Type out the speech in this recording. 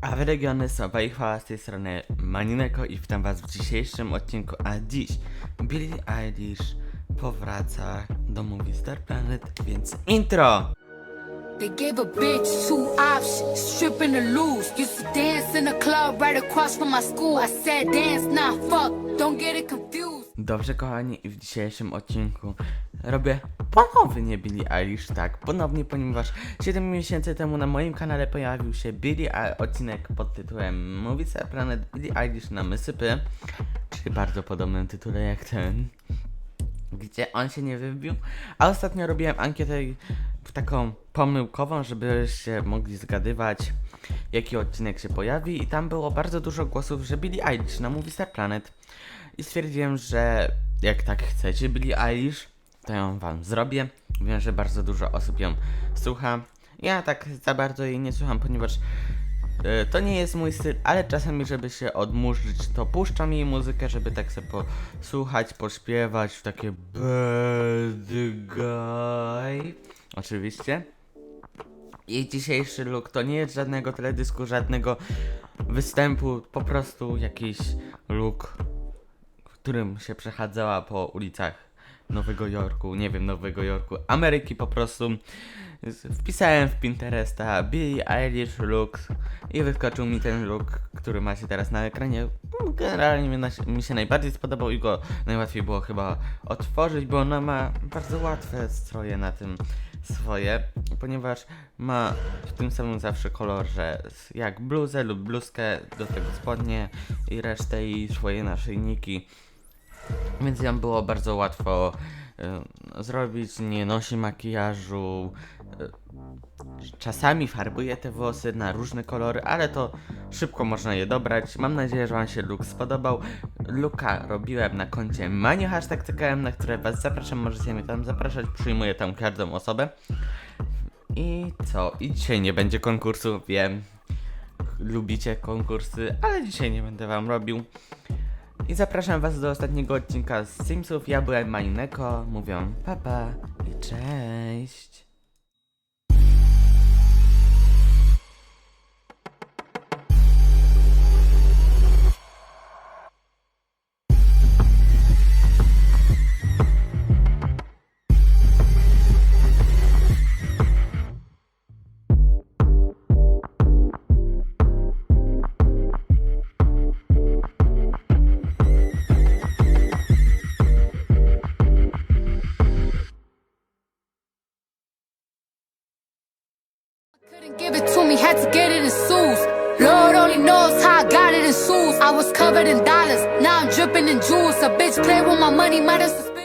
A w regiony Sowa i chwała z tej strony Manineko i witam was w dzisiejszym odcinku, a dziś Billie Eilish powraca do Movie Star Planet, więc intro! They gave a bitch two options, stripping or lose. Used to dance in a club right across from my school. I said dance, nah, fuck, don't get it confused. Dobrze kochani, i w dzisiejszym odcinku robię ponownie Billie Eilish, tak, ponownie, ponieważ 7 miesięcy temu na moim kanale pojawił się Billie Eilish, odcinek pod tytułem Movie Star Planet Billie Eilish na Mysypy, czyli bardzo podobnym tytule jak ten, gdzie on się nie wybił, a ostatnio robiłem ankietę taką pomyłkową, żebyście mogli zgadywać jaki odcinek się pojawi i tam było bardzo dużo głosów, że Billie Eilish na Movie Star Planet. I stwierdziłem, że jak tak chcecie Billie Eilish, to ją wam zrobię. Wiem, że bardzo dużo osób ją słucha. Ja tak za bardzo jej nie słucham, ponieważ e, to nie jest mój styl, ale czasami, żeby się odmurzyć, to puszczam jej muzykę, żeby tak sobie posłuchać, pośpiewać w takie bad guy. Oczywiście. Jej dzisiejszy look to nie jest żadnego teledysku, żadnego występu, po prostu jakiś look, którym się przechadzała po ulicach Nowego Jorku, nie wiem, Nowego Jorku, Ameryki po prostu. Wpisałem w Pinteresta Billie Eilish look i wyskoczył mi ten look, który macie teraz na ekranie. Generalnie mi, się najbardziej spodobał i go najłatwiej było chyba otworzyć, bo ona ma bardzo łatwe stroje na tym swoje, ponieważ ma w tym samym zawsze kolorze jak bluzę lub bluzkę, do tego spodnie i resztę i swoje naszyjniki. Więc ją było bardzo łatwo y, zrobić, nie nosi makijażu. y, czasami farbuje te włosy na różne kolory, ale to szybko można je dobrać. Mam nadzieję, że Wam się look spodobał. Luka robiłem na koncie Mania hashtag CKM, na które Was zapraszam, możecie mnie tam zapraszać, przyjmuję tam każdą osobę. I co? I dzisiaj nie będzie konkursu, wiem. Lubicie konkursy, ale dzisiaj nie będę Wam robił. I zapraszam was do ostatniego odcinka z Simsów. Ja byłem Malineko, mówią papa i cześć. Couldn't give it to me, had to get it in suits. Lord only knows how I got it in shoes. I was covered in dollars, now I'm dripping in jewels. A bitch play with my money, might have.